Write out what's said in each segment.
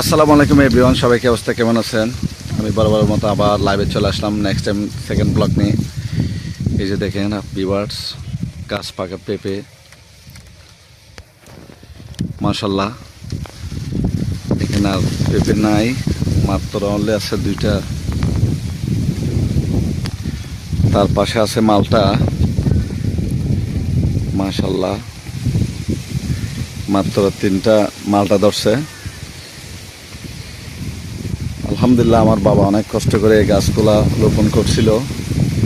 আসসালামু আলাইকুম এভরিওয়ান সবাইকে অবস্থা? কেমন আছেন? আমি বরাবর মতো আবার লাইভে চলে আসলাম নেক্সট টাইম সেকেন্ড ব্লক নিয়ে। এই যে দেখেন ভিভার্স গাছ পাকা পেঁপে। মাশাল্লাহ এখানে আর পেঁপে নাই, মাত্র অনলি আছে দুইটা। তার পাশে আছে মালটা। মাশাল্লাহ মাত্র তিনটা মালটা ধরছে। আলহামদুলিল্লাহ, আমার বাবা অনেক কষ্ট করে এই গাছগুলা রোপণ করছিল।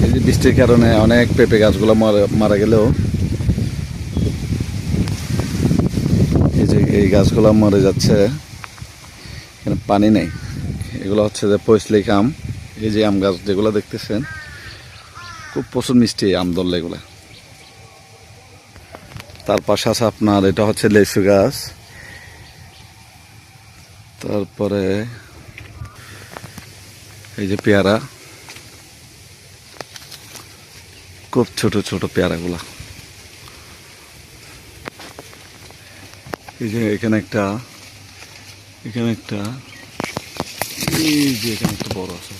এই যে বৃষ্টির কারণে অনেক পেঁপে গাছগুলো মারা- গেলেও। এই যে এই গাছগুলো মরে যাচ্ছে, এখানে পানি নেই। এগুলো হচ্ছে যে পৈসলিক আম, এই যে আম গাছ যেগুলো দেখতেছেন, খুব প্রচুর মিষ্টি আম ধরলে এগুলো। তার পাশে আছে আপনার, এটা হচ্ছে লেসু গাছ। তারপরে এই যে পেয়ারা। খুব ছোট ছোট পেয়ারাগুলা। এই যে এখানে একটা এখানে একটা, এই যে এখানে একটা বড় আছে।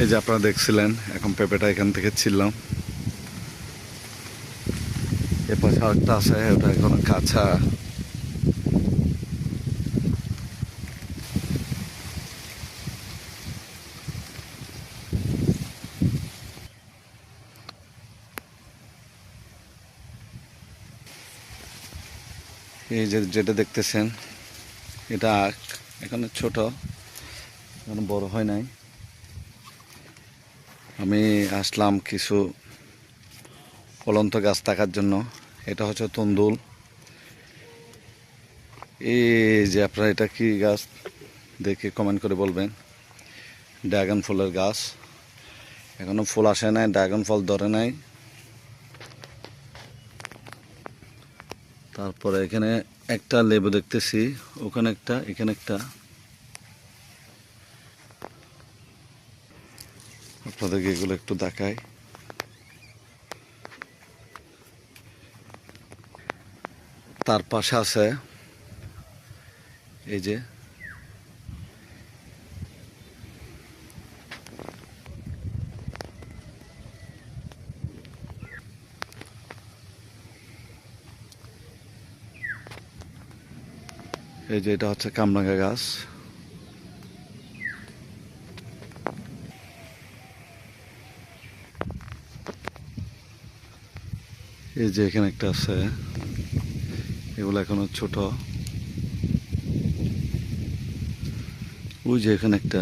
এই যে আপনারা দেখছিলেন, এখন পেঁপেটা এখান থেকে ছিলাম এ পাশে আরেকটা আছে, ওটা এখন কাঁচা। এই যে যেটা দেখতেছেন, এটা আখ, এখানে ছোট, এখন বড় হয় নাই। আমি আসলাম কিছু ফলন্ত গাছ থাকার জন্য। এটা হচ্ছে তন্দুল। এই যে আপনারা এটা কি গাছ দেখে কমেন্ট করে বলবেন। ড্রাগন ফলের গাছ। এখনও ফুল আসে নাই ড্রাগন ফল ধরে নাই। তারপরে এখানে একটা লেবু দেখতেছি, ওখানে একটা, এখানে একটা। আপনাদেরকে এগুলো একটু দেখাই। তার পাশে আছে। এই যে। এই যে এটা হচ্ছে কামরাঙ্গা গাছ। এই যে এখানে একটা আছে। এগুলো এখনও ছোট। ওই যে এখানে একটা